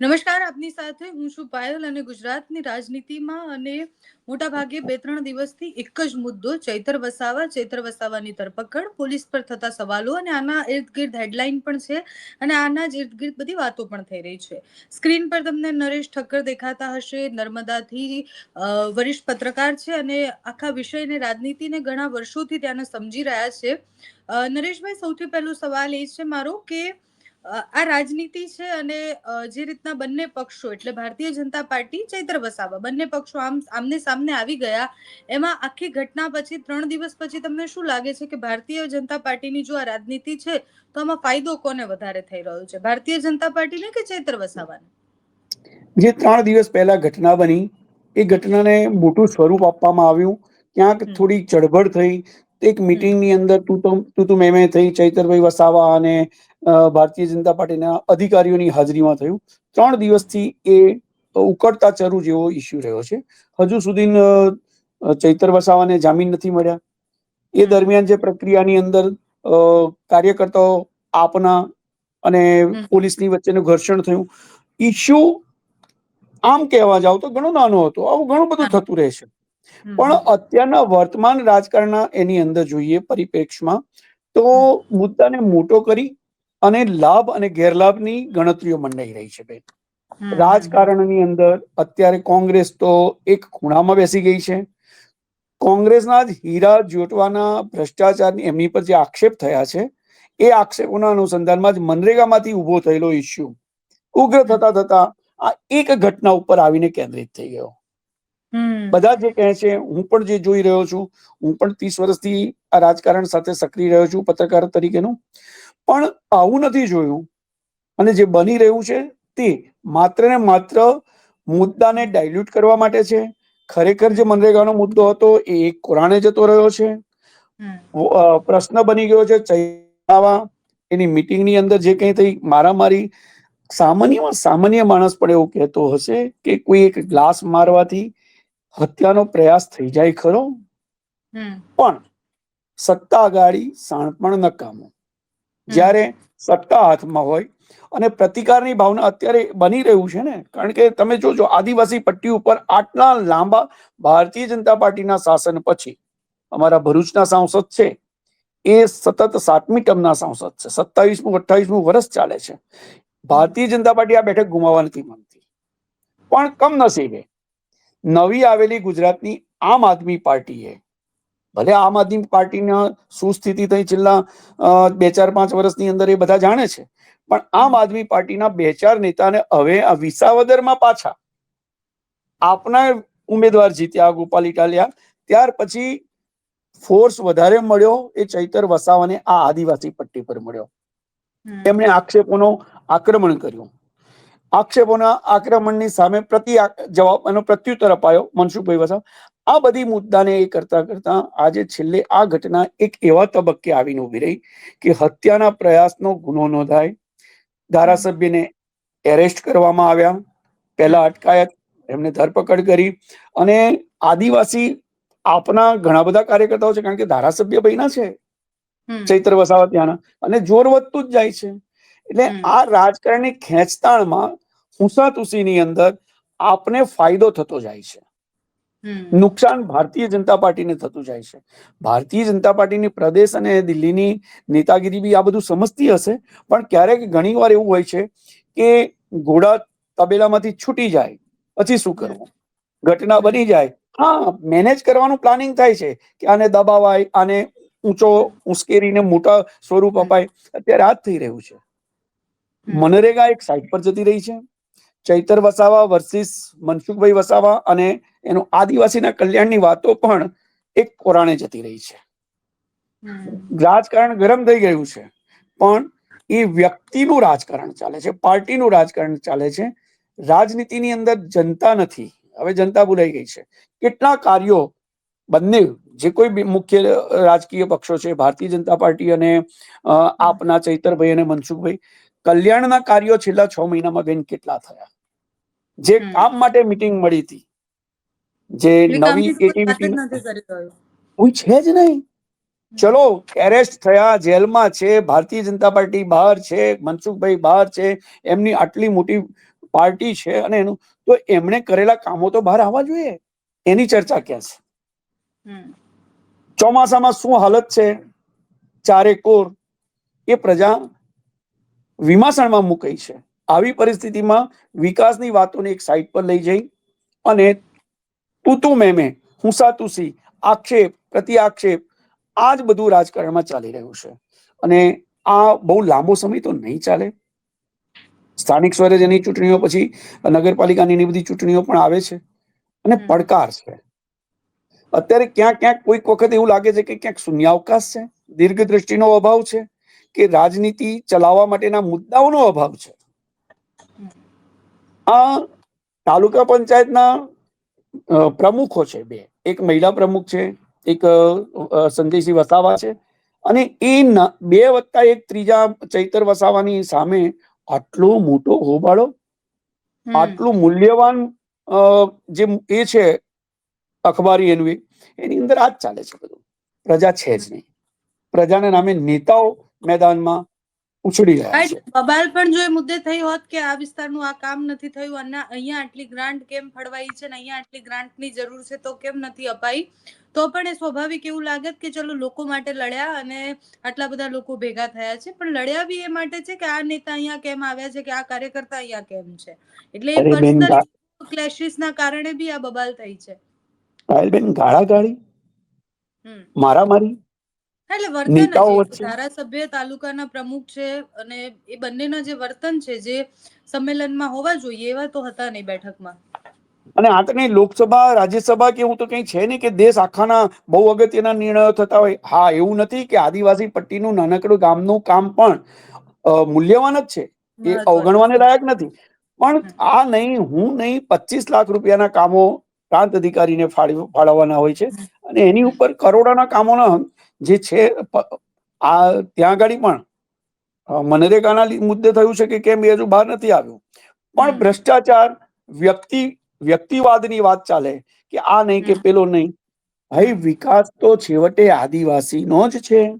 નમસ્કાર, આપની સાથે હું છું પાયલ અને ગુજરાતની રાજનીતિમાં અને મોટા ભાગે બે ત્રણ દિવસથી એક જ મુદ્દો, ચૈતર વસાવા, ચૈતર વસાવાની ધરપકડ, પોલીસ પર થતા સવાલો અને આના ઇર્દગિર્દ હેડલાઇન પણ છે અને આના જ ઇર્દગીર્દ બધી વાતો પણ થઈ રહી છે. સ્ક્રીન પર તમને નરેશ ઠક્કર દેખાતા હશે, નર્મદાથી વરિષ્ઠ પત્રકાર છે અને આખા વિષયને, રાજનીતિને ઘણા વર્ષોથી ત્યાંને સમજી રહ્યા છે. નરેશભાઈ, સૌથી પહેલો સવાલ એ છે મારો કે આ રાજનીતિ છે અને જે રીતના બંને પક્ષો એટલે ભારતીય જનતા પાર્ટી ચૈત્ર વસાવા બંને પક્ષો આમ આમને સામને આવી ગયા. એમાં આખી ઘટના પછી ત્રણ દિવસ પછી તમને શું લાગે છે કે ભારતીય જનતા પાર્ટીની જો આ રાજનીતિ છે તો આમાં ફાયદો કોને વધારે થઈ રહ્યો છે? ભારતીય જનતા પાર્ટીને કે ચૈત્ર વસાવાને? જે ત્રણ દિવસ પહેલા ઘટના બની એ ઘટનાને મોટું સ્વરૂપ આપવામાં આવ્યું. ક્યાંક થોડી ચળબળ થઈ એક મિટિંગની અંદર તું મેમે થઈ ચૈતરભાઈ વસાવા અને ભારતીય જનતા પાર્ટીના અધિકારીઓની હાજરીમાં થયું. ત્રણ દિવસથી એ ઉકળતા ચરુ જેવો ઇસ્યુ રહ્યો છે. હજુ સુધી ચૈતર વસાવાને જામીન નથી મળ્યા. એ દરમિયાન જે પ્રક્રિયાની અંદર કાર્યકર્તાઓ આપના અને પોલીસની વચ્ચેનું ઘર્ષણ થયું. ઇસ્યુ આમ કહેવા જાવ તો ઘણો નાનો હતો. આવું ઘણું બધું થતું રહે છે. પણ અત્યારના વર્તમાન રાજકારણના એની અંદર જોઈએ પરિપ્રેક્ષમાં તો મુદ્દાને મોટો કરી અને લાભ અને ગેરલાભની ગણતરીઓ મંડાઈ રહી છે બેન. રાજકારણની અંદર અત્યારે કોંગ્રેસ તો એક ખૂણામાં બેસી ગઈ છે. કોંગ્રેસના જ હીરા જોટવાના ભ્રષ્ટાચારની એમની પર જે આક્ષેપ થયા છે એ આક્ષેપોના અનુસંધાનમાં જ મનરેગામાંથી ઊભો થયેલો ઇસ્યુ ઉગ્ર થતા થતા આ એક ઘટના ઉપર આવીને કેન્દ્રિત થઈ ગયો. બધા જે કહે છે હું પણ જે જોઈ રહ્યો છું હું પણ ત્રીસ વર્ષથી આ રાજકારણ સાથે સક્રિય રહ્યો છું પત્રકાર તરીકેનું. પણ આવું નથી જોયું. અને જે બની રહ્યું છે તે માત્ર ને માત્ર મુદ્દાને ડાયલ્યુટ કરવા માટે છે. ખરેખર જે મનરેગાનો મુદ્દો હતો એ એક કોરાણે જતો રહ્યો છે. પ્રશ્ન બની ગયો છે ચૈનાવા એની મિટિંગની અંદર જે કંઈ થઈ મારામારી સામાન્યમાં સામાન્ય માણસ પણ એવું કહેતો હશે કે કોઈ એક ગ્લાસ મારવાથી હત્યાનો પ્રયાસ થઈ જાય ખરો? પણ સત્તા ગાડી સાણપણ નકામો જ્યારે સત્તા હાથમાં હોય અને પ્રતિકારની ભાવના અત્યારે બની રહ્યું છે ને કારણ કે તમે જોજો આદિવાસી પટ્ટી ઉપર આટલા લાંબા ભારતીય જનતા પાર્ટીના શાસન પછી અમારા ભરૂચના સાંસદ છે એ સતત સાતમી ટર્મના સાંસદ છે સત્તાવીસમું અઠ્ઠાવીસમું વર્ષ ચાલે છે. ભારતીય જનતા પાર્ટી આ બેઠક ગુમાવવા નથી માંગતી પણ કમનસીબે નવી આવેલી ગુજરાતની આમ આદમી પાર્ટીએ ભલે આમ આદમી પાર્ટીના સુસ્થિતિ થઈ છેલ્લા બે ચાર પાંચ વર્ષની અંદર એ બધા જાણે છે. પણ આમ આદમી પાર્ટીના બે ચાર નેતાને હવે આ વિસાવદરમાં પાછા આપના ઉમેદવાર જીત્યા ગોપાલ ઇટાલિયા. ત્યાર પછી ફોર્સ વધારે મળ્યો એ ચૈતર વસાવાને આ આદિવાસી પટ્ટી પર મળ્યો. એમણે આક્ષેપોનો આક્રમણ કર્યું. આક્ષેપોના આક્રમણની સામે પ્રતિ જવાબ એનો પ્રત્યુત્તર અપાયો મનસુખભાઈ વસાવા. આ બધી મુદ્દાને એ કરતા કરતા આજે છેલ્લે આ ઘટના એક એવા તબક્કે આવીને ઊભી રહી કે હત્યાના પ્રયાસનો ગુનો નોંધાય. ધારાસભ્યને એરેસ્ટ કરવામાં આવ્યા. પહેલા અટકાયત એમને ધરપકડ કરી અને આદિવાસી આપના ઘણા બધા કાર્યકર્તાઓ છે કારણ કે ધારાસભ્ય બન્યા છે. ચૈત્ર વસાવા ત્યાંના અને જોર વધતું જ જાય છે. એટલે આ રાજકારણની ખેંચતાણમાં હુસાતુસીની અંદર આપને ફાયદો થતો જાય છે. નુકસાન ભારતીય જનતા પાર્ટીને થતું જાય છે. ભારતીય જનતા પાર્ટીની પ્રદેશ અને દિલ્હીની નેતાગીરી બી આ બધું સમજતી હશે પણ ક્યારેક ઘણી વાર એવું હોય છે કે ઘોડા તબેલામાંથી છૂટી જાય પછી શું કરવું? ઘટના બની જાય. હા મેનેજ કરવાનું પ્લાનિંગ થાય છે કે આને દબાવાય આને ઊંચો ઉશ્કેરીને મોટા સ્વરૂપ અપાય. અત્યારે આ જ થઈ રહ્યું છે. મનરેગા એક સાઈડ પર જતી રહી છે. ચૈતર વસાવા વર્સિસ મનસુખભાઈ વસાવા અને એનું આદિવાસીના કલ્યાણની વાતો પણ એક કોરાણે જતી રહી છે. રાજકારણ ગરમ થઈ ગયું છે. પણ એ વ્યક્તિનું રાજકારણ ચાલે છે પાર્ટીનું રાજકારણ ચાલે છે. રાજનીતિની અંદર જનતા નથી. હવે જનતા ભૂલાઈ ગઈ છે. કેટલા કાર્યો બંને જે કોઈ મુખ્ય રાજકીય પક્ષો છે ભારતીય જનતા પાર્ટી અને આપના ચૈતરભાઈ અને મનસુખભાઈ કલ્યાણના કાર્યો છેલ્લા છ મહિનામાં બેન કેટલા થયા? જે કામ માટે મીટિંગ મળી હતી. જે નવી એક્ટિવિટી કોઈ છે જ નહીં. ચલો એરેસ્ટ થયા જેલમાં છે ભારતીય જનતા પાર્ટી બહાર છે મનસુખભાઈ બહાર છે એમની આટલી મોટી પાર્ટી છે અને એનું તો એમણે કરેલા કામો તો બહાર આવવા જોઈએ. એની ચર્ચા ક્યાં છે? ચોમાસામાં શું હાલત છે? ચારે કોર એ પ્રજા વિમાસણમાં મુકાઈ છે. આવી પરિસ્થિતિમાં વિકાસની વાતોને એક સાઈડ પર લઈ જઈ અને તું મેમે હુંસાતુસી આક્ષેપ પ્રતિ આક્ષેપ આ જ બધું રાજકારણમાં ચાલી રહ્યું છે. અને આ બહુ લાંબો સમય તો નહીં ચાલે. સ્થાનિક સ્વરાજ્યની ચૂંટણીઓ પછી નગરપાલિકાની એની બધી ચૂંટણીઓ પણ આવે છે. અને પડકાર છે. અત્યારે ક્યાંક ક્યાંક કોઈક વખત એવું લાગે છે કે ક્યાંક શૂન્યાવકાશ છે. દીર્ઘ દ્રષ્ટિનો અભાવ છે. કે રાજનીતિ ચલાવવા માટેના મુદ્દાઓનો અભાવ છે. આ તાલુકા પંચાયતના પ્રમુખો છે બે. એક મહિલા પ્રમુખ છે એક સંજયસિંહ વસાવા છે અને એ બે વત્તા એક ત્રીજા ચૈતર વસાવાની સામે આટલો મોટો હોબાળો આટલું મૂલ્યવાન જે એ છે અખબારી એનું એની અંદર આ જ ચાલે છે બધું. પ્રજા છે જ નહીં. પ્રજાના નામે નેતાઓ મેદાનમાં ઉછળી રહ્યા છે. બબાલ પણ જો એ મુદ્દે થઈ હોત કે આ વિસ્તારનું આ કામ નથી થયું અને અહીંયા આટલી ગ્રાન્ટ કેમ ફળવાઈ છે ને અહીંયા આટલી ગ્રાન્ટની જરૂર છે તો કેમ નથી અપાઈ? તો પણ એ સ્વાભાવિક એવું લાગત કે ચલો લોકો માટે લડ્યા અને આટલા બધા લોકો ભેગા થયા છે પણ લડ્યા બી એ માટે છે કે આ નેતા અહીંયા કેમ આવ્યા છે કે આ કાર્યકર્તા અહીંયા કેમ છે? એટલે એ પર્સનલ ક્લેશિસ ના કારણે બી આ બબાલ થઈ છે. પાયલબેન ગાળા ગાળી હમ. મારામારી? એટલે વર્તન? ધારાસભ્ય તાલુકાના પ્રમુખ છે અને એ બંનેના જે વર્તન છે જે સંમેલનમાં હોવા જોઈએ એવા તો હતા નહીં બેઠકમાં. અને આ તો કઈ લોકસભા રાજ્યસભા કે એવું તો કઈ છે નહીં કે દેશ આખાના બહુ અગત્યના નિર્ણયો થતા હોય. હા એવું નથી કે આદિવાસી પટ્ટીનું નાનકડું ગામનું કામ પણ મૂલ્યવાન જ છે. એ અવગણવાને લાયક નથી. પણ આ નહીં હું નહીં પચીસ લાખ રૂપિયાના કામો પ્રાંત અધિકારીને ફાળવ- ફાળવવાના હોય છે. અને એની ઉપર કરોડોના કામોના જે છે આ ત્યાં આગળ પણ મનરેગાના મુદ્દે થયું છે કે કેમ એ હજુ બહાર નથી આવ્યું. પણ ભ્રષ્ટાચાર વ્યક્તિ વ્યક્તિવાદની વાત ચાલે કે આ નહીં કે પેલો નહીં. ભાઈ વિકાસ તો છેવટે આદિવાસીનો જ છે.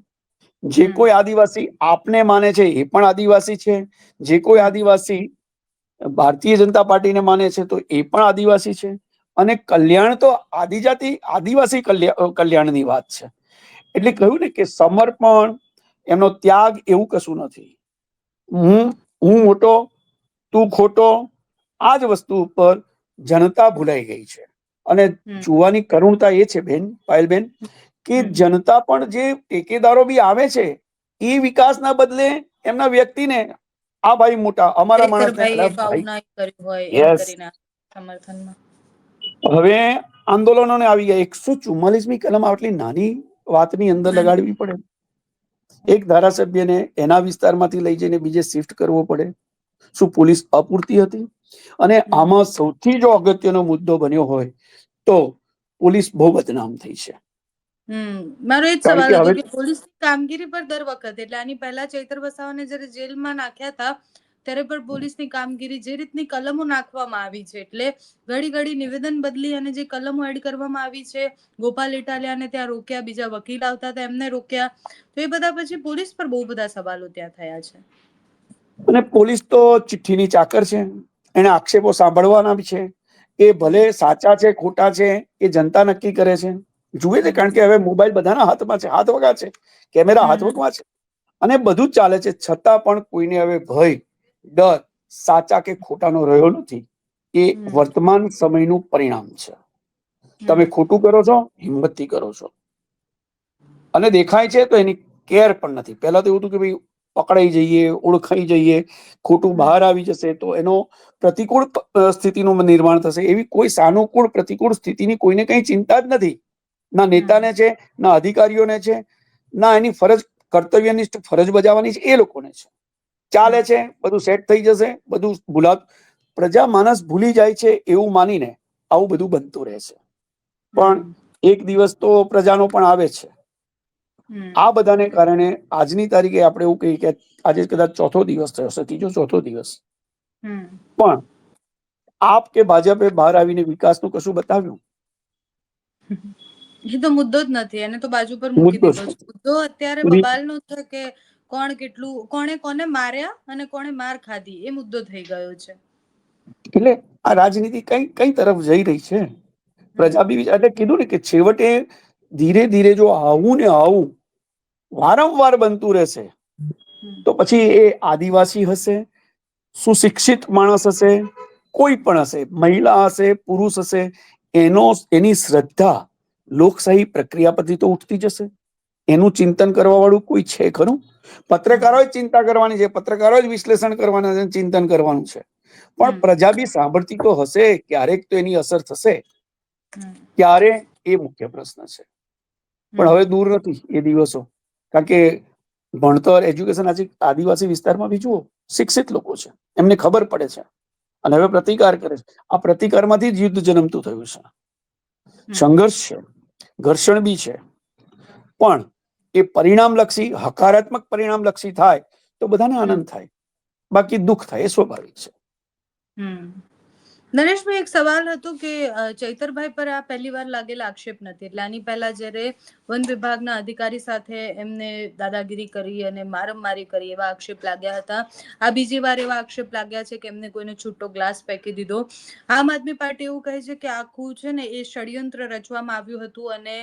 જે કોઈ આદિવાસી આપને માને છે એ પણ આદિવાસી છે. જે કોઈ આદિવાસી ભારતીય જનતા પાર્ટીને માને છે તો એ પણ આદિવાસી છે. અને કલ્યાણ તો આદિજાતિ આદિવાસી કલ્યા- કલ્યાણની વાત છે. એટલે કહ્યું ને કે સમર્પણ એમનો ત્યાગ એવું કશું નથી. હું હું મોટો તું ખોટો આ જ વસ્તુ ઉપર જનતા ભૂલાઈ ગઈ છે. અને જોવાની કરુણતા એ છે બેન પાયલબેન કે જનતા પણ જે ટેકેદારો બી આવે છે એ વિકાસના બદલે એમના વ્યક્તિને આ ભાઈ મોટા અમારા માણસ હવે આંદોલનોને આવી ગયા એકસો ચુમ્માલીસમી કલમ આટલી નાની વાતની અંદર લગાડવી પડે. એક ધારાસભ્યને એના વિસ્તારમાંથી લઈ જઈને બીજે શિફ્ટ કરવો પડે. શું પોલીસ અપૂરતી હતી? અને આમાં સૌથી જો અગત્યનો મુદ્દો બન્યો હોય તો પોલીસ બહુ બદનામ થઈ છે. મારો એ જ સવાલ હતો કે પોલીસની કામગીરી પર દર વખત એટલે આની પહેલા ચૈતર વસાવાને જ્યારે જેલમાં નાખ્યા હતા ત્યારે પણ પોલીસની કામગીરી જે રીતની કલમો નાખવામાં આવી છે એટલે ઘડી ઘડી નિવેદન બદલી અને જે કલમો એડ કરવામાં આવી છે ગોપાલ ઇટાલિયાને ત્યાં રોક્યા બીજા વકીલ આવતા હતા એમને રોક્યા. તો એ બધા પછી પોલીસ પર બહુ બધા સવાલો ત્યાં થયા છે. અને પોલીસ તો ચિઠ્ઠીની ચાકર છે એને આક્ષેપો સાંભળવાના છે. એ ભલે સાચા છે ખોટા છે એ જનતા નક્કી કરે છે. જુએ છે કારણ કે હવે મોબાઈલ બધાના હાથમાં છે હાથ વગા છે કેમેરા હાથ વગમાં છે. અને બધું ચાલે છે છતાં પણ કોઈને હવે ભય ડર સાચા કે ખોટાનો રહ્યો નથી એ વર્તમાન સમયનું પરિણામ છે. તમે ખોટું કરો છો હિંમતથી કરો છો. અને દેખાય છે તો એની કેર પણ નથી. પહેલા તો એવું હતું કે ભાઈ પકડાઈ જઈએ ઓળખાઈ જઈએ ખોટું બહાર આવી જશે તો એનો પ્રતિકૂળ સ્થિતિનું નિર્માણ થશે. એવી કોઈ સાનુકૂળ પ્રતિકૂળ સ્થિતિની કોઈને કઈ ચિંતા જ નથી. ના નેતાને છે ના અધિકારીઓને છે ના એની ફરજ કર્તવ્યનિષ્ઠ ફરજ બજાવવાની છે એ લોકોને છે. ચાલે છે બધું સેટ થઈ જશે બધું ભૂલા પ્રજા માણસ ભૂલી જાય છે એવું માનીને આવું બધું બનતું રહે છે. પણ એક દિવસ તો પ્રજાનો પણ આવે છે. આ બધાને કારણે આજની તારીખે આપણે એવું કહીએ કે આજે કદાચ ચોથો દિવસ થયો હશે ત્રીજો ચોથો દિવસ. પણ આપ કે ભાજપે બહાર આવીને વિકાસનું કશું બતાવ્યું? એ તો મુદ્દો જ નથી એને તો બાજુ પર મૂકી દીધો મુદ્દો અત્યારે બબાલનો છે કે કોણ કેટલું, કોણે કોને માર્યા અને કોણે માર ખાધી, એ મુદ્દો થઈ ગયો છે. એટલે આ રાજનીતિ કઈ કઈ તરફ જઈ રહી છે? પ્રજા બી એટલે કીધું ને કે છેવટે ધીરે ધીરે જો આવું ને આવું વારંવાર બનતું રહેશે, તો પછી એ આદિવાસી હશે, સુશિક્ષિત માણસ હશે, કોઈ પણ હશે, મહિલા હશે, પુરુષ હશે, એનો, એની શ્રદ્ધા લોકશાહી પ્રક્રિયા પરથી તો ઉઠતી જશે. એનું ચિંતન કરવા વાળું કોઈ છે ખરું? પત્રકારો જ ચિંતા કરવાની છે પત્રકારો જ વિશ્લેષણ કરવાના છે ચિંતન કરવાનું છે. પણ પ્રજા બી સાંભળતી તો હશે ક્યારેક તો એની અસર થશે. ક્યારે? એ મુખ્ય પ્રશ્ન છે. પણ હવે દૂર નથી એ દિવસો. કારણ કે ભણતર એજ્યુકેશન આજે આદિવાસી વિસ્તારમાં બી જુઓ શિક્ષિત લોકો છે. એમને ખબર પડે છે. અને હવે પ્રતિકાર કરે છે. આ પ્રતિકારમાંથી જ યુદ્ધ જન્મતું થયું છે. સંઘર્ષ છે. ઘર્ષણ બી છે. પણ એ પરિણામલક્ષી, હકારાત્મક પરિણામલક્ષી થાય, તો બધાને આનંદ થાય બાકી દુઃખ થાય એ સ્વાભાવિક છે. નરેશભાઈ, એક સવાલ હતો કે ચૈતરભાઈ પર આ પહેલી વાર લાગેલા આક્ષેપ નથી. એટલે આની પહેલા જ્યારે વન વિભાગના અધિકારી સાથે એમને દાદાગીરી કરી અને મારમારી કરી એવા આક્ષેપ લાગ્યા હતા, આ બીજી વાર એવા આક્ષેપ લાગ્યા છે કે એમને કોઈને છૂટો ગ્લાસ ફેંકી દીધો. આમ આદમી પાર્ટી એવું કહે છે કે આખું છે ને એ ષડયંત્ર રચવામાં આવ્યું હતું અને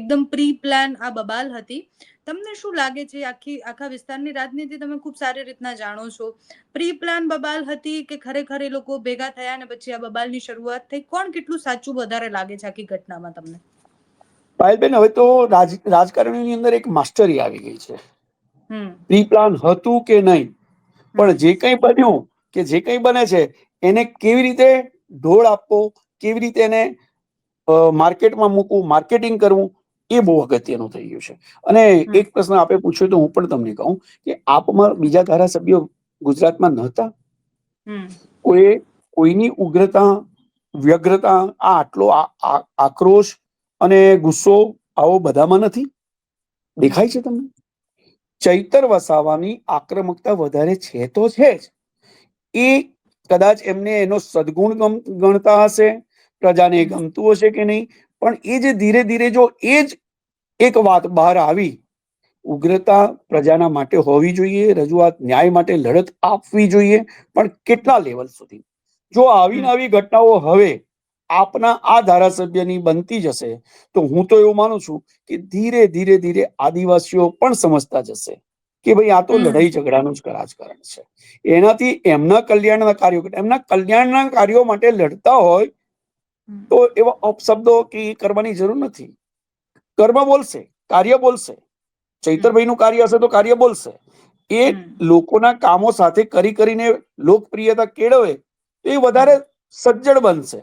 એકદમ પ્રી પ્લાન આ બબાલ હતી. તમને શું લાગે છે આખી આખા વિસ્તારની રાજનીતિ તમે ખૂબ સારી રીતના જાણો છો? પ્રી પ્લાન બબાલ હતી કે ખરેખર એ લોકો ભેગા થયા અને પછી આ બબાલની શરૂઆત થઈ? કોણ કેટલું સાચું વધારે લાગે છે આખી ઘટનામાં તમને? પાયલબેન હવે તો રાજ રાજકારણીની અંદર એક માસ્ટરી આવી ગઈ છે. હમ. પ્રી પ્લાન હતું કે નહીં? પણ જે કંઈ બન્યું કે જે કંઈ બને છે એને કેવી રીતે ઢોળ આપવો કેવી રીતે એને માર્કેટમાં મૂકવું માર્કેટિંગ કરવું એ બહુ અગત્યનું થઈ ગયું છે. અને એક પ્રશ્ન આપે પૂછ્યો તો હું પણ તમને કહું કે આપમાં બીજા ધારાસભ્યો ગુજરાતમાં નહોતા? કોઈ કોઈની ઉગ્રતા વ્યગ્રતા આ આટલો આક્રોશ અને ગુસ્સો આવો બધામાં નથી? દેખાય છે તમને? ચૈતર વસાવાની આક્રમકતા વધારે છે તો છે જ. એ કદાચ એમને એનો સદગુણ ગણતા હશે પ્રજાને એ ગમતું હશે કે નહીં? પણ એ જે ધીરે ધીરે જો એ જ એક વાત બહાર આવી. ઉગ્રતા પ્રજાના માટે હોવી જોઈએ રજૂઆત ન્યાય માટે લડત આપવી જોઈએ પણ કેટલા લેવલ સુધી? જો આવી આવી ઘટનાઓ હવે આપના આ ધારાસભ્યની બનતી જશે તો હું તો એવું માનું છું કે ધીરે ધીરે ધીરે આદિવાસીઓ પણ સમજતા જશે કે ભાઈ આ તો લડાઈ ઝઘડાનું જ રાજકારણ છે. એનાથી એમના કલ્યાણના કાર્યો એમના કલ્યાણના કાર્યો માટે લડતા હોય તો એવા અપશબ્દો કે કરવાની જરૂર નથી. કર્મ બોલશે કાર્ય બોલશે ચૈતરભાઈનું કાર્ય હશે તો કાર્ય બોલશે. એ લોકોના કામો સાથે કરી કરીને લોકપ્રિયતા કેળવે તો એ વધારે સજ્જડ બનશે.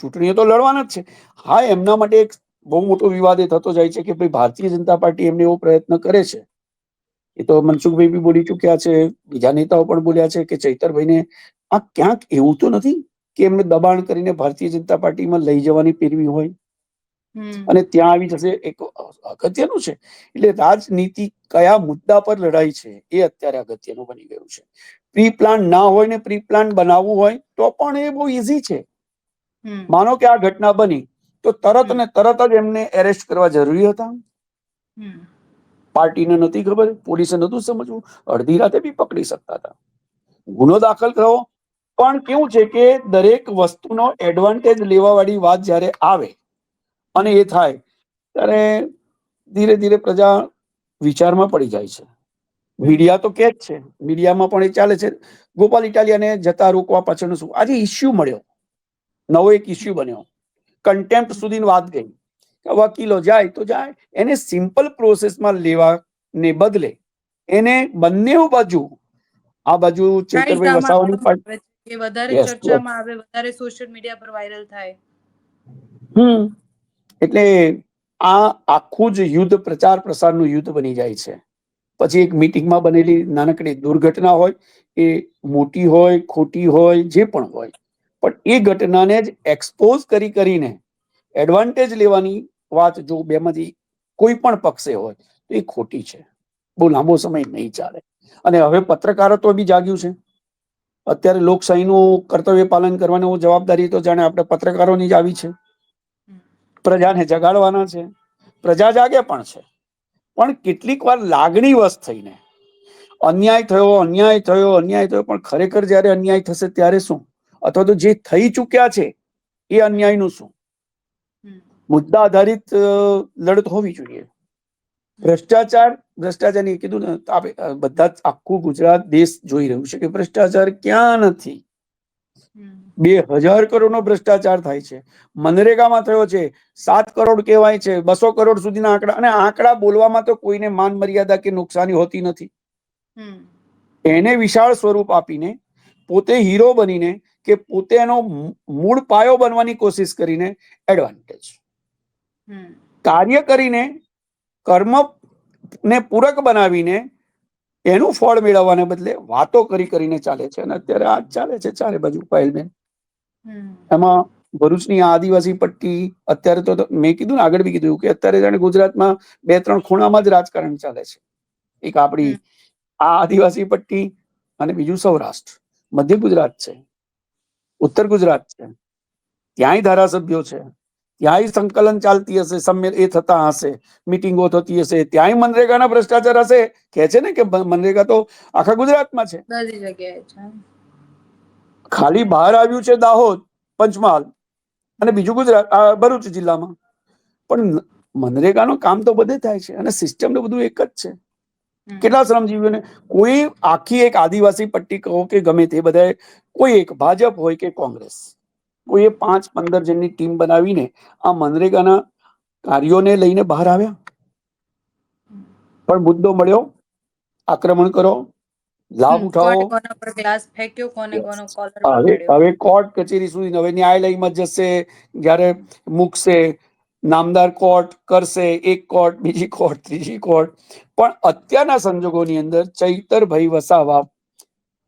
ચૂંટણીઓ તો લડવાના જ છે. હા એમના માટે એક બહુ મોટો વિવાદ એ થતો જાય છે કે ભાઈ ભારતીય જનતા પાર્ટી એમને એવો પ્રયત્ન કરે છે. એ તો મનસુખભાઈ બી બોલી ચુક્યા છે બીજા નેતાઓ પણ બોલ્યા છે કે ચૈતરભાઈને આ ક્યાંક એવું તો નથી કે એમને દબાણ કરીને ભારતીય જનતા પાર્ટીમાં લઈ જવાની પેરવી હોય? અને ત્યાં આવી જશે. એક અગત્યનું છે. એટલે રાજનીતિ કયા મુદ્દા પર લડાઈ છે એ અત્યારે અગત્યનું બની ગયું છે. પ્રી પ્લાન ના હોય ને પ્રી પ્લાન બનાવવું હોય તો પણ એ બહુ ઈઝી છે. માનો કે આ ઘટના બની તો તરત ને તરત જ એમને એરેસ્ટ કરવા જરૂરી હતા. પાર્ટીને નથી ખબર પોલીસે નતું સમજવું અડધી રાતે બી પકડી શકતા હતા. ગુનો દાખલ થયો પણ કેવું છે કે દરેક વસ્તુનો એડવાન્ટેજ લેવા વાળી વાત જ્યારે આવે અને એ થાય ત્યારે ધીરે ધીરે પ્રજા વિચારમાં પડી જાય છે. મીડિયા તો કે જ છે. મીડિયામાં પણ એ ચાલે છે. ગોપાલ ઇટાલિયાને જતા રોકવા પાછળનું શું? આજે ઇસ્યુ મળ્યો. નવો એક ઇસ્યુ બન્યો. કન્ટેમ્પ્ટ સુધી વાત ગઈ. કે વકીલો જાય તો જાય. એને સિમ્પલ પ્રોસેસમાં લેવાને બદલે એને બંને બાજુ આ બાજુ ચેતરભાઈ વસાવાની કે વધારે ચર્ચામાં આવે વધારે સોશિયલ મીડિયા પર વાયરલ થાય. હમ. એટલે આ આખું જ યુદ્ધ પ્રચાર પ્રસારનું યુદ્ધ બની જાય છે. પછી એક મિટિંગમાં બનેલી નાનકડી દુર્ઘટના હોય, એ મોટી હોય, ખોટી હોય, જે પણ હોય. પણ એ ઘટનાને જ એક્સપોઝ કરી કરીને એડવાન્ટેજ લેવાની વાત જો બેમાંથી કોઈ પણ પક્ષે હોય, તો એ ખોટી છે. બહુ લાંબો સમય નહીં ચાલે. અને હવે પત્રકારત્વ બી જાગ્યું છે. અત્યારે લોકશાહીનું કર્તવ્ય પાલન કરવાની જવાબદારી તો જાણે આપણે પત્રકારોની જ આવી છે. પ્રજાને જગાડવાના છે. પ્રજા જાગે પણ છે. પણ કેટલીક વાર લાગણી વશ થઈને અન્યાય થયો અન્યાય થયો અન્યાય થયો. પણ ખરેખર જ્યારે અન્યાય થશે ત્યારે શું? અથવા તો જે થઈ ચૂક્યા છે એ અન્યાયનું શું? મુદ્દા આધારિત લડત હોવી જોઈએ. ભ્રષ્ટાચાર ભ્રષ્ટાચારની કીધું ને આપણે બધા જ આખું ગુજરાત દેશ જોઈ રહ્યું છે કે ભ્રષ્ટાચાર ક્યાં નથી. બે હજાર કરોડનો ભ્રષ્ટાચાર થાય છે. મનરેગામાં થયો છે. સાત કરોડ કહેવાય છે. બસો કરોડ સુધીના આંકડા અને આંકડા બોલવામાં તો કોઈને માન મર્યાદા કે નુકસાની હોતી નથી. એને વિશાળ સ્વરૂપ આપીને પોતે હીરો બનીને કે પોતે એનો મૂળ પાયો બનવાની કોશિશ કરીને એડવાન્ટેજ કાર્ય કરીને કર્મ ને પૂરક બનાવીને એનું ફળ મેળવવાને બદલે વાતો કરી કરીને ચાલે છે અને અત્યારે આ ચાલે છે ચારે બાજુ પાયલબેન. એમાં ભરૂચની આદિવાસી પટ્ટી અત્યારે તો મેં કીધું ને આગળ બી કીધું કે અત્યારે જાણે ગુજરાતમાં બે ત્રણ ખૂણામાં જ રાજકારણ ચાલે છે. એક આપણી આ આદિવાસી પટ્ટી અને બીજું સૌરાષ્ટ્ર. મધ્ય ગુજરાત છે. ઉત્તર ગુજરાત છે. ત્યાંય ધારાસભ્યો છે. ત્યાંય સંકલન ચાલતી હશે સંમેલ એ થતા હશે મિટિંગો થતી હશે ત્યાંય મનરેગાના ભ્રષ્ટાચાર હશે. કે છે ને કે મનરેગા તો આખા ગુજરાતમાં છે. બધી જગ્યાએ છે. ખાલી બહાર આવ્યું છે દાહોદ પંચમહાલ અને બીજું ગુજરાત ભરૂચ જિલ્લામાં. પણ મનરેગાનું કામ તો બધે થાય છે અને સિસ્ટમ તો બધું એક જ છે. કેટલા શ્રમજીવીઓને કોઈ આખી એક આદિવાસી પટ્ટી કહો કે ગમે તે બધાએ કોઈ એક ભાજપ હોય કે કોંગ્રેસ કોઈએ પાંચ પંદર જણની ટીમ બનાવીને આ મનરેગાના કાર્યોને લઈને બહાર આવ્યા. પણ મુદ્દો મળ્યો આક્રમણ કરો લાભ ઉઠાવો. હવે કોર્ટ કચેરી સુધી હવે ન્યાયાલયમાં જશે જ્યારે મૂકશે નામદાર કોર્ટ કરશે એક કોર્ટ બીજી કોર્ટ ત્રીજી કોર્ટ પણ અત્યારના સંજોગોની અંદર ચૈતરભાઈ વસાવા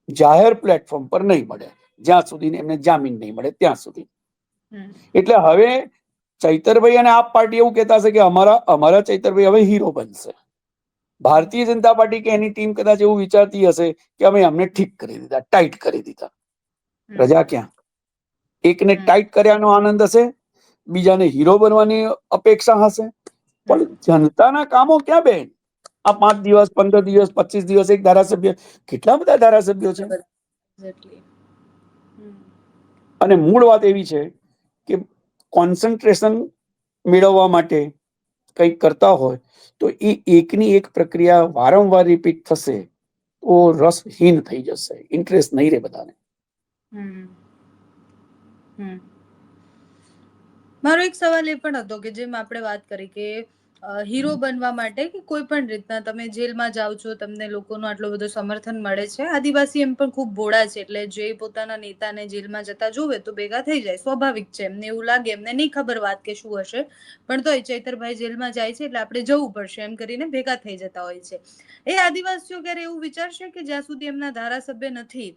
જાહેર પ્લેટફોર્મ પર નહીં મળે. જ્યાં સુધી એમને જામીન નહીં મળે ત્યાં સુધી. એટલે હવે ચૈતરભાઈ અને આપ પાર્ટી એવું કહેતા હશે કે અમારા અમારા ચૈતરભાઈ હવે હીરો બનશે. ભારતીય જનતા પાર્ટી કે એની ટીમ કદાચ એવું વિચારતી હશે કે અમે અમને ઠીક કરી દીધા ટાઈટ કરી દીધા. રજા ક્યાં? એકને ટાઈટ કર્યાનો આનંદ હશે બીજાને હીરો બનવાની અપેક્ષા હશે. પણ જનતાના કામો ક્યાં બેન? આ પાંચ દિવસ પંદર દિવસ પચીસ દિવસ એક ધારાસભ્ય કેટલા બધા ધારાસભ્યો છે? અને મૂળ વાત એવી છે કે કોન્સન્ટ્રેશન મેળવવા માટે કંઈક કરતા હોય તો એ એકની એક પ્રક્રિયા વારંવાર રિપીટ થશે તો રસહીન થઈ જશે. ઇન્ટરેસ્ટ નહીં રહે બધાને. મારો એક સવાલ એ પણ હતો કે જેમ આપણે વાત કરી કે હીરો બનવા માટે કે કોઈ પણ રીતના તમે જેલમાં જાઓ છો તમને લોકોનો આટલો બધો સમર્થન મળે છે. આદિવાસી એમ પણ ખૂબ ભોળા છે એટલે જે પોતાના નેતાને જેલમાં જતા જોવે તો ભેગા થઈ જાય સ્વાભાવિક છે. એમને એવું લાગે એમને નહીં ખબર વાત કે શું હશે. પણ તોય ચૈતરભાઈ જેલમાં જાય છે એટલે આપણે જવું પડશે એમ કરીને ભેગા થઈ જતા હોય છે. એ આદિવાસીઓ ક્યારે એવું વિચારશે કે જ્યાં સુધી એમના ધારાસભ્ય નથી?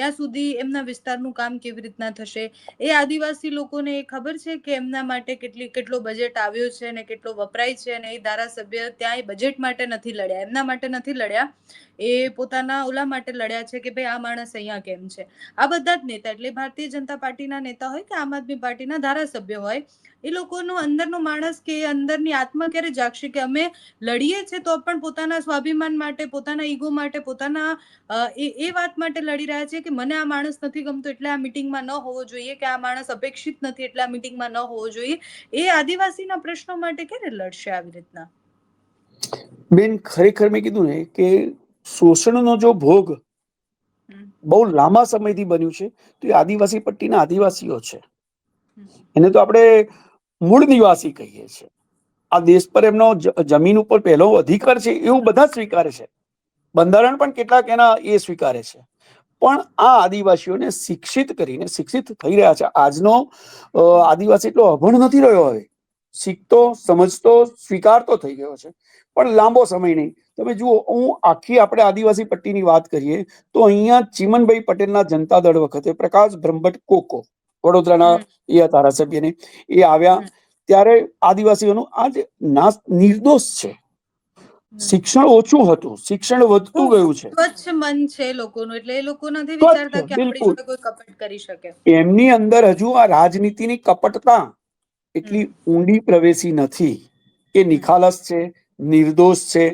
ત્યાં સુધી એમના વિસ્તારનું કામ કેવી રીતના થશે? એ આદિવાસી લોકોને એ ખબર છે કે એમના માટે કેટલી, કેટલો બજેટ આવ્યો છે અને કેટલો વપરાય છે અને એ ધારાસભ્ય ત્યાં એ બજેટ માટે નથી લડ્યા. એમના માટે નથી લડ્યા. એ પોતાના ઓલા માટે લડ્યા છે કે ભાઈ આ માણસ અહીંયા કેમ છે? આ બધા જ નેતા, એટલે ભારતીય જનતા પાર્ટીના નેતા હોય કે આમ આદમી પાર્ટીના ધારાસભ્ય હોય એ લોકોનો અંદરનો માણસ કે અંદરની આત્મા ક્યારે જાગશે કે અમે લડીએ છે તો પણ પોતાના સ્વાભિમાન માટે પોતાના ઈગો માટે પોતાના એ એ વાત માટે લડી રહ્યા છે કે મને આ માણસ નથી ગમતો એટલે આ મિટિંગમાં ન હોવો જોઈએ કે આ માણસ અપેક્ષિત નથી એટલે આ મિટિંગમાં ન હોવો જોઈએ. એ આદિવાસીના પ્રશ્નો માટે ક્યારે લડશે આવી રીતના? બેન ખરેખર મેં કીધું ને કે શોષણનો જો ભોગ બહુ લાંબા સમયથી બન્યું છે તો એ આદિવાસી પટ્ટીના આદિવાસીઓ છે. એને તો આપણે મૂળ નિવાસી કહીએ છીએ. આ દેશ પર એમનો જમીન ઉપર પહેલો અધિકાર છે એવું બધા સ્વીકારે છે. બંધારણ પણ કેટલાક એના એ સ્વીકારે છે. પણ આ આદિવાસીઓને શિક્ષિત કરીને, શિક્ષિત થઈ રહ્યા છે. આજનો આદિવાસી એટલો અભણ નથી રહ્યો હવે. શીખતો, સમજતો, સ્વીકારતો થઈ ગયો છે. પણ લાંબો સમય નહીં. તમે જુઓ, હું આખી આપણે આદિવાસી પટ્ટીની વાત કરીએ, તો અહીંયા ચીમનભાઈ પટેલના જનતા દળ વખતે પ્રકાશ બ્રહ્મભટ્ટ કોકો વડોદરાના. એ ધારાસભ્યને એ આવ્યા. ત્યારે આદિવાસીઓનું આજ નાશ નિર્દોષ છે. શિક્ષણ ઓછું હતું. શિક્ષણ વધતું ગયું છે. સ્વચ્છ મન છે લોકોનું એટલે એ લોકો નથી વિચારતા કે આપણી જોડે કોઈ કપટ કરી શકે. એમની અંદર હજુ આ રાજનીતિની કપટતા એટલી ઊંડી પ્રવેશી નથી. કે નિખાલસ છે નિર્દોષ છે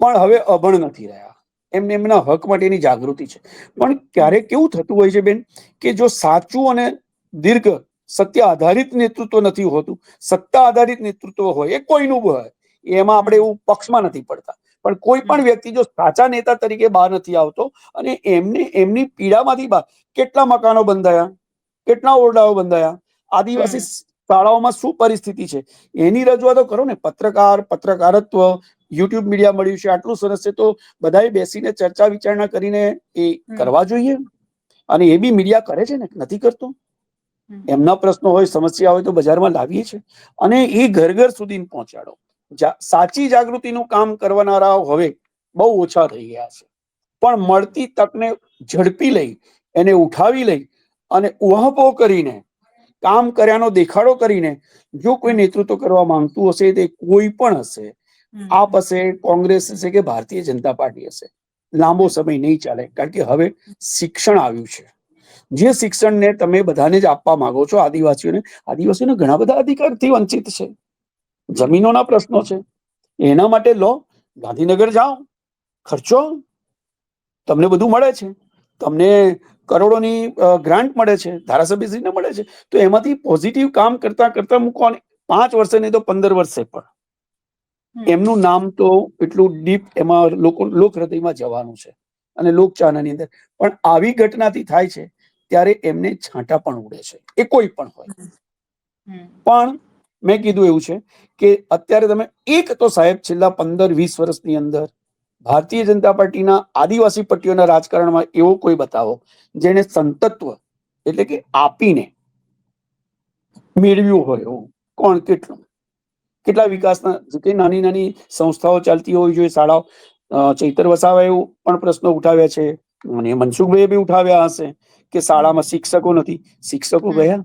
પણ હવે અભણ નથી રહ્યા. એમને એમના હક માટેની જાગૃતિ છે. પણ ક્યારેક કેવું થતું હોય છે બેન કે જો સાચું અને દીર્ઘ સત્ય આધારિત નેતૃત્વ નથી હોતું. સત્તા આધારિત નેતૃત્વ હોય એ કોઈનું હોય. એમાં આપણે એવું પક્ષમાં નથી પડતા. પણ કોઈ પણ વ્યક્તિ જો સાચા નેતા તરીકે બહાર નથી આવતો અને એમને એમની પીડામાંથી બહાર કેટલા મકાનો બંધાયા? કેટલા ઓરડાઓ બંધાયા? આદિવાસી શાળાઓમાં શું પરિસ્થિતિ છે? એની રજૂઆતો કરો ને. પત્રકાર પત્રકારત્વ યુટ્યુબ મીડિયા મળ્યું છે. આટલું સરસ છે તો બધાએ બેસીને ચર્ચા વિચારણા કરીને એ કરવા જોઈએ. અને એ બી મીડિયા કરે છે ને. નથી કરતો. એમના પ્રશ્નો હોય સમસ્યા હોય તો બજારમાં લાવીએ છે અને એ ઘર ઘર સુધી પહોંચાડો. સાચી જાગૃતિનું કામ કરવાનારાઓ હવે બહુ ઓછા થઈ ગયા છે. પણ મળતી તકને ઝડપી લઈ એને ઉઠાવી લઈ અને ઉહાપો કરીને કામ કર્યાનો દેખાડો કરીને જો કોઈ નેતૃત્વ કરવા માંગતું હશે તે કોઈ પણ હશે આપ હશે કોંગ્રેસ હશે કે ભારતીય જનતા પાર્ટી હશે લાંબો સમય નહીં ચાલે. કારણ કે હવે શિક્ષણ આવ્યું છે. જે શિક્ષણને તમે બધાને જ આપવા માંગો છો આદિવાસીઓને આદિવાસીઓને ઘણા બધા અધિકારથી વંચિત છે. જમીનોના પ્રશ્નો છે. એના માટે લો ગાંધીનગર જાઓ ખર્ચો તમને બધું મળે છે. તમને કરોડોની ગ્રાન્ટ મળે છે ધારાસભ્યશ્રીને મળે છે. તો એમાંથી પોઝિટિવ કામ કરતા કરતા મૂકો પાંચ વર્ષે નહીં તો પંદર વર્ષે પણ. એમનું નામ તો એટલું ડીપ એમાં લોકો લોક હૃદયમાં જવાનું છે. અને લોકચાહનાની અંદર. પણ આવી ઘટનાથી થાય છે ત્યારે એમને છાંટા પણ ઉડે છે. એ કોઈ પણ હોય. પણ મેં કીધું એવું છે કે અત્યારે તમે એક તો સાહેબ છેલ્લા પંદર વીસ વર્ષની અંદર ભારતીય જનતા પાર્ટીના આદિવાસી પટ્ટીઓના રાજકારણમાં એવો કોઈ બતાવો જેને સંતત્વ એટલે કે આપીને મેળવ્યું હોય એવું. કોણ? કેટલું? કેટલા વિકાસના? જે કંઈ નાની નાની સંસ્થાઓ ચાલતી હોવી જોઈએ શાળાઓ ચૈતર વસાવા એવું પણ પ્રશ્નો ઉઠાવ્યા છે. અને મનસુખભાઈએ બી ઉઠાવ્યા હશે કે શાળામાં શિક્ષકો નથી. શિક્ષકો ગયા.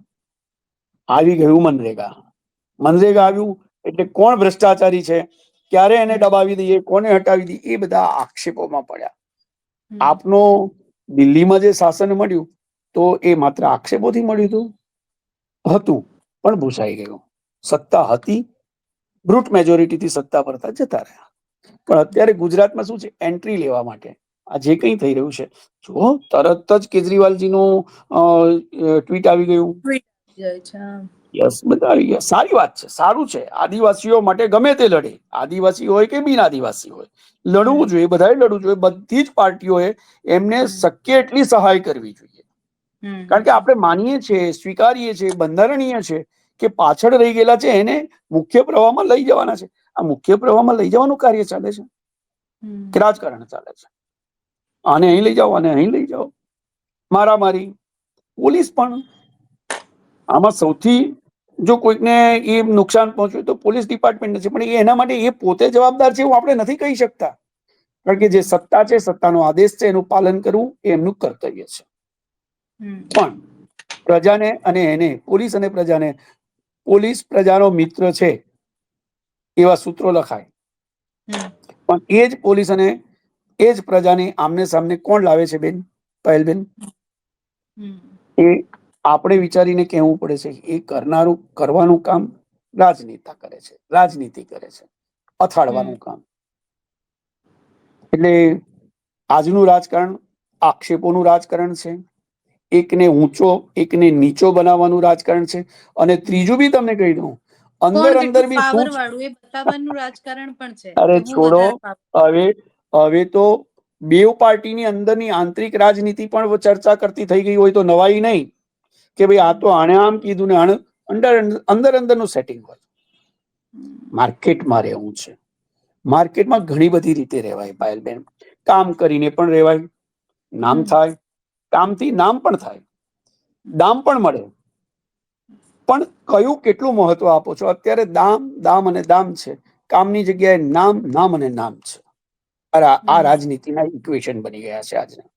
આવી ગયું મનરેગા. મનરેગા આવ્યું એટલે કોણ ભ્રષ્ટાચારી છે? ક્યારે એને દબાવી દઈએ? કોને હટાવી દઈએ? એ બધા આક્ષેપોમાં પડ્યા. આપનો દિલ્હીમાં જે શાસન મળ્યું તો એ માત્ર આક્ષેપોથી મળ્યું હતું? હતું. પણ ભૂસાઈ ગયું. સત્તા હતી. બ્રુટ મેજોરિટીથી સત્તા પરતા જતા રહ્યા. પણ અત્યારે ગુજરાતમાં શું છે? એન્ટ્રી લેવા માટે. આ જે કંઈ થઈ રહ્યું છે. જો તરત જ કેજરીવાલજીનું ટ્વીટ આવી ગયું. યસ બધા આવી ગયા. સારી વાત છે સારું છે. આદિવાસીઓ માટે ગમે તે લડે. આદિવાસી હોય કે બિન આદિવાસી હોય. લડવું જોઈએ બધાએ લડવું જોઈએ. બધી જ પાર્ટીઓએ એમને શક્ય એટલી સહાય કરવી જોઈએ. કારણ કે આપણે માનીએ છીએ સ્વીકારીએ છીએ બંધારણીય છે કે પાછળ રહી ગયેલા છે એને મુખ્ય પ્રવાહમાં લઈ જવાના છે. આ મુખ્ય પ્રવાહમાં લઈ જવાનું કાર્ય ચાલે છે. કે રાજકારણ ચાલે છે. આને અહીં લઈ જાઓ અને અહીં લઈ જાઓ. મારામારી પોલીસ પણ આમાં સૌથી જો કોઈકને એ નુકસાન પહોંચ્યું તો પોલીસ ડિપાર્ટમેન્ટ છે પણ એના માટે એ પોતે જવાબદાર છે એવું આપણે નથી કહી શકતા. કારણ કે જે સત્તા છે સત્તાનો આદેશ છે એનું પાલન કરવું એ એમનું કર્તવ્ય છે. પણ પ્રજાને અને એને પોલીસ અને પ્રજાને પોલીસ પ્રજાનો મિત્ર છે એવા સૂત્રો લખાય. પણ એ જ પોલીસ અને એ જ પ્રજાની આમને સામને કોણ લાવે છે બેન? પહેલબેન એ આપણે વિચારીને કહેવું પડે છે એ કરનારું કરવાનું કામ રાજનેતા કરે છે રાજનીતિ કરે છે અથાડવાનું કામ. એટલે આજનું રાજકારણ આક્ષેપોનું રાજકારણ છે એકને ઊંચો એકને નીચો બનાવવાનું રાજકારણ છે અને ત્રીજું બી તમને કહી દઉં અંદર અંદર બી શું રાજકારણ પણ છે. અરે છોડો. હવે હવે તો બેવ પાર્ટીની અંદરની આંતરિક રાજનીતિ પણ ચર્ચા કરતી થઈ ગઈ હોય તો નવાઈ નહીં. કે ભાઈ આ તો આણે આમ કીધું ને આણે અંદર અંદર અંદરનું સેટિંગ હોય. માર્કેટમાં રહેવું છે. માર્કેટમાં ઘણી બધી રીતે રહેવાય પાયલબેન કામ કરીને પણ રહેવાય. નામ થાય. કામથી નામ પણ થાય. દામ પણ મળે. પણ કયું કેટલું મહત્વ આપો છો? અત્યારે દામ દામ અને દામ છે. કામની જગ્યાએ નામ નામ અને નામ છે. આ- રાજનીતિના ઇક્વેશન બની ગયા છે આજના.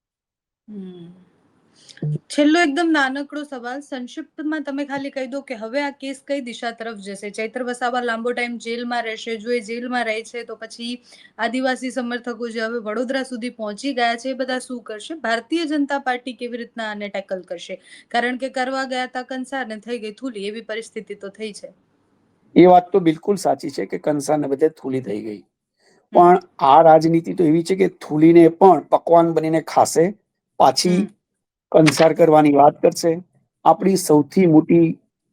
છેલ્લો એકદમ નાનકડો સવાલ સંક્ષિપ્તમાં તમે ખાલી કહી દો કે હવે આ કેસ કઈ દિશા તરફ જશે? ચૈત્ર વસાવા લાંબો ટાઈમ જેલમાં રહેશે જો એ જેલમાં રહે છે તો પછી આદિવાસી સમર્થકો જે હવે વડોદરા સુધી પહોંચી ગયા છે એ બધા શું કરશે? ભારતીય જનતા પાર્ટી કેવી રીતના આને ટેકલ કરશે? કારણ કે કરવા ગયા તા કંસાર ને થઈ ગઈ થૂલી એવી પરિસ્થિતિ તો થઈ છે. એ વાત તો બિલકુલ સાચી છે કે કંસાને બધે થૂલી થઈ ગઈ. પણ આ રાજનીતિ તો એવી છે કે થૂલીને પણ પકવાન બનીને ખાશે પાછી કંસાર કરવાની વાત કરશે. આપણી સૌથી મોટી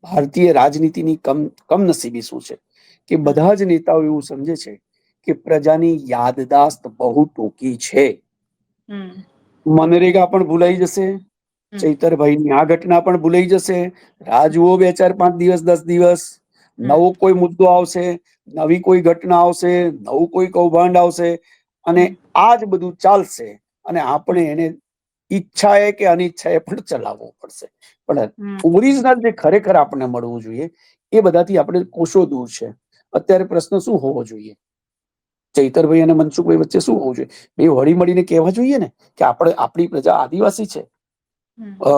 ભારતીય રાજનીતિની કમ કમનસીબી શું છે? કે બધા જ નેતાઓ એવું સમજે છે કે પ્રજાની યાદદાસ્ત બહુ ટૂંકી છે. મનરેગા પણ ભૂલાઈ જશે ચૈતરભાઈની આ ઘટના પણ ભૂલાઈ જશે રાજવો બે ચાર પાંચ દિવસ દસ દિવસ નવો કોઈ મુદ્દો આવશે નવી કોઈ ઘટના આવશે નવું કોઈ કૌભાંડ આવશે અને આ જ બધું ચાલશે અને આપણે એને ઈચ્છાએ કે અનિચ્છાએ પણ ચલાવવું પડશે. પણ. ઓરિજિનલ જે ખરેખર આપણને મળવું જોઈએ એ બધાથી આપણે કોષો દૂર છે. અત્યારે પ્રશ્ન શું હોવો જોઈએ? ચૈતરભાઈ અને મનસુખભાઈ વચ્ચે શું હોવું જોઈએ? બે હળી મળીને કહેવા જોઈએ ને કે આપણે આપણી પ્રજા આદિવાસી છે. અ,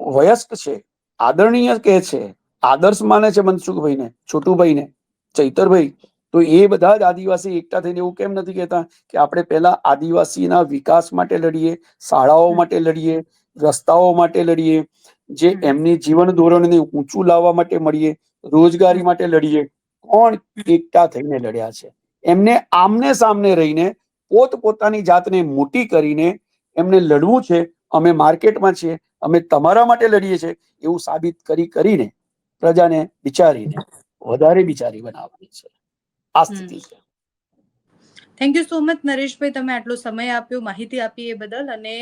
વયસ્ક છે આદરણીય કે છે? આદર્શ માને છે મનસુખભાઈને છોટુભાઈને? ચૈતરભાઈ તો એ બધા જ આદિવાસી એકઠા થઈને એવું કેમ નથી કહેતા કે આપણે પહેલા આદિવાસીના વિકાસ માટે લડીએ શાળાઓ માટે લડીએ રસ્તાઓ માટે લડીએ જે. એમની જીવન ધોરણને ઊંચું લાવવા માટે મળીએ રોજગારી માટે લડીએ કોણ એકઠા થઈને લડ્યા છે એમને આમને સામને રહીને પોત પોતાની જાતને મોટી કરીને એમને લડવું છે અમે માર્કેટમાં છીએ અમે તમારા માટે લડીએ છીએ એવું સાબિત કરી કરીને પ્રજાને વિચારીને વધારે બિચારી બનાવવાની છે. આ સ્થિતિ છે. Thank you so much Nareshbhai તમે આટલો સમય આપ્યો માહિતી આપી એ બદલ અને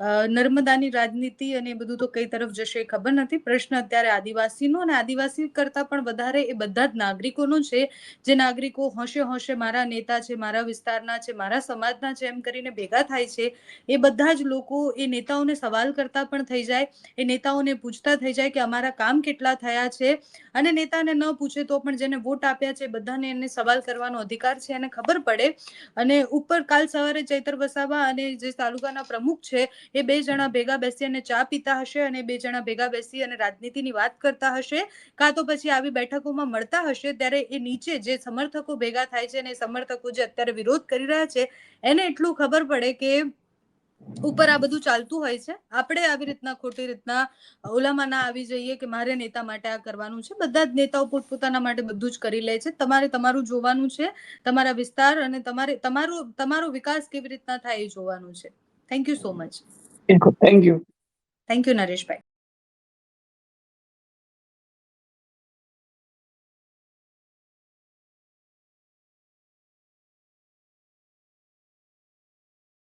નર્મદાની રાજનીતિ અને એ બધું તો કઈ તરફ જશે ખબર નથી. પ્રશ્ન અત્યારે આદિવાસીનો અને આદિવાસી કરતા પણ વધારે એ બધા જ નાગરિકોનો છે. જે નાગરિકો હોશે હોશે મારા નેતા છે, મારા વિસ્તારના છે, મારા સમાજના છે એમ કરીને ભેગા થાય છે. એ બધા જ લોકો એ નેતાઓને સવાલ કરતા પણ થઈ જાય. એ નેતાઓને પૂછતા થઈ જાય કે અમારા કામ કેટલા થયા છે? અને નેતાને ન પૂછે તો પણ જેને વોટ આપ્યા છે બધાને એને સવાલ કરવાનો અધિકાર છે એને ખબર પડે. અને ઉપર કાલ સવારે ચૈતર વસાવા અને જે તાલુકાના પ્રમુખ છે એ બે જણા ભેગા બેસી અને ચા પીતા હશે અને બે જણા ભેગા બેસી અને રાજનીતિની વાત કરતા હશે, કાં તો પછી આવી બેઠકોમાં મળતા હશે, ત્યારે એ નીચે જે સમર્થકો ભેગા થાય છે અને સમર્થકો જે અત્યારે વિરોધ કરી રહ્યા છે, એને એટલું ખબર પડે કે ઉપર આ બધું ચાલતું હોય છે. આપણે આવી રીતના ખોટી રીતના ઓલામાં ના આવી જઈએ કે મારે નેતા માટે આ કરવાનું છે. બધા જ નેતાઓ પોતપોતાના માટે બધું જ કરી લે છે. તમારે તમારું જોવાનું છે, તમારા વિસ્તાર અને તમારે તમારો તમારો વિકાસ કેવી રીતના થાય એ જોવાનું છે. Thank you so much thank you thank you Nareshbhai